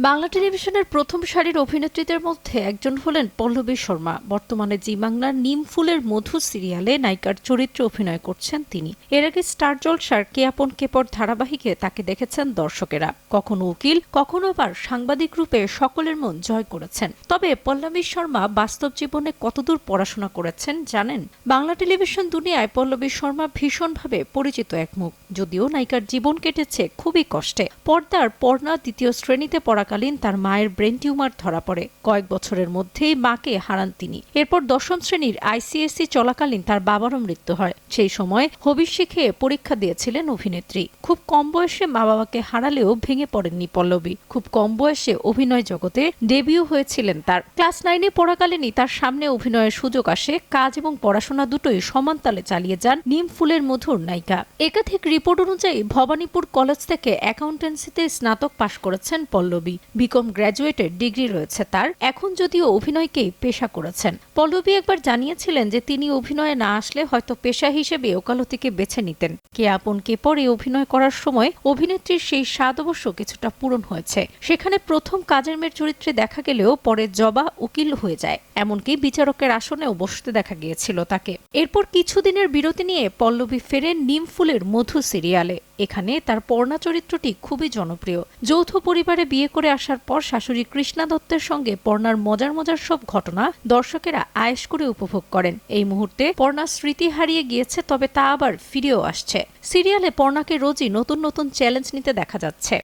বাংলা টেলিভিশনের প্রথম সারির অভিনেত্রীদের মধ্যে একজন হলেন পল্লবী শর্মা। বর্তমানে জি বাংলার নিম ফুলের মধু সিরিয়ালে নায়িকার চরিত্রে অভিনয় করছেন তিনি। এর আগে স্টার জলসার কে আপন কেপর ধারাবাহিকে তাকে দেখেছেন দর্শকেরা। কখনো উকিল, কখনো আবার সাংবাদিক রূপে সকলের মন জয় করেছেন। তবে পল্লবী শর্মা বাস্তব জীবনে কতদূর পড়াশোনা করেছেন জানেন? বাংলা টেলিভিশন দুনিয়ায় পল্লবী শর্মা ভীষণভাবে পরিচিত এক মুখ। যদিও নায়িকার জীবন কেটেছে খুবই কষ্টে। পর্দার পর্ণা দ্বিতীয় শ্রেণীতে পড়াকালীন তার মায়ের ব্রেন টিউমার ধরা পড়ে। কয়েক বছরের মধ্যেই মাকে হারান তিনি। এরপর দশম শ্রেণির আইসিএসসি চলাকালীন তার বাবারও মৃত্যু হয়। সেই সময় হবিষ্যি শিখে পরীক্ষা দিয়েছিলেন অভিনেত্রী। খুব কম বয়সে মা বাবাকে হারালেও ভেঙে পড়েননি পল্লবী। খুব কম বয়সে অভিনয় জগতে ডেবিউ হয়েছিলেন তার। ক্লাস নাইনে পড়াকালীনই তার সামনে অভিনয়ের সুযোগ আসে। কাজ এবং পড়াশোনা দুটোই সমান তালে চালিয়ে যান নিম ফুলের মধুর নায়িকা। একাধিক রিপোর্ট অনুযায়ী ভবানীপুর কলেজ থেকে অ্যাকাউন্টেন্সিতে স্নাতক পাশ করেছেন পল্লবী। বিকম গ্র্যাজুয়েটের ডিগ্রি রয়েছে তার। এখন যদিও অভিনয়কেই পেশা করেছেন। পল্লবী একবার জানিয়েছিলেন যে তিনি অভিনয়ে না আসলে হয়তো পেশা হিসেবে ওকালতিকে বেছে নিতেন। কে আপন কে পরে অভিনয় করার সময় অভিনেত্রীর সেই স্বাদ অবশ্য কিছুটা পূরণ হয়েছে। সেখানে প্রথম কাজের মেয়ের চরিত্রে দেখা গেলেও পরে জবা উকিল হয়ে যায়। এমনকি বিচারকের আসনেও বসতে দেখা গিয়েছিল তাকে। এরপর কিছুদিনের বিরতি নিয়ে পল্লবী ফেরেন নিম ফুলের মধু সিরিয়ালে। এখানে তার পর্ণা চরিত্রটি খুবই জনপ্রিয়। যৌথ পরিবারে বিয়ে করে আসার পর শাশুড়ি কৃষ্ণা দত্তের সঙ্গে পর্ণার মজার মজার সব ঘটনা দর্শকেরা আয়েস করে উপভোগ করেন। এই মুহূর্তে পর্ণার স্মৃতি হারিয়ে গিয়েছে, তবে তা আবার ফিরেও আসছে। সিরিয়ালে পর্ণাকে রোজই নতুন নতুন চ্যালেঞ্জ নিতে দেখা যাচ্ছে।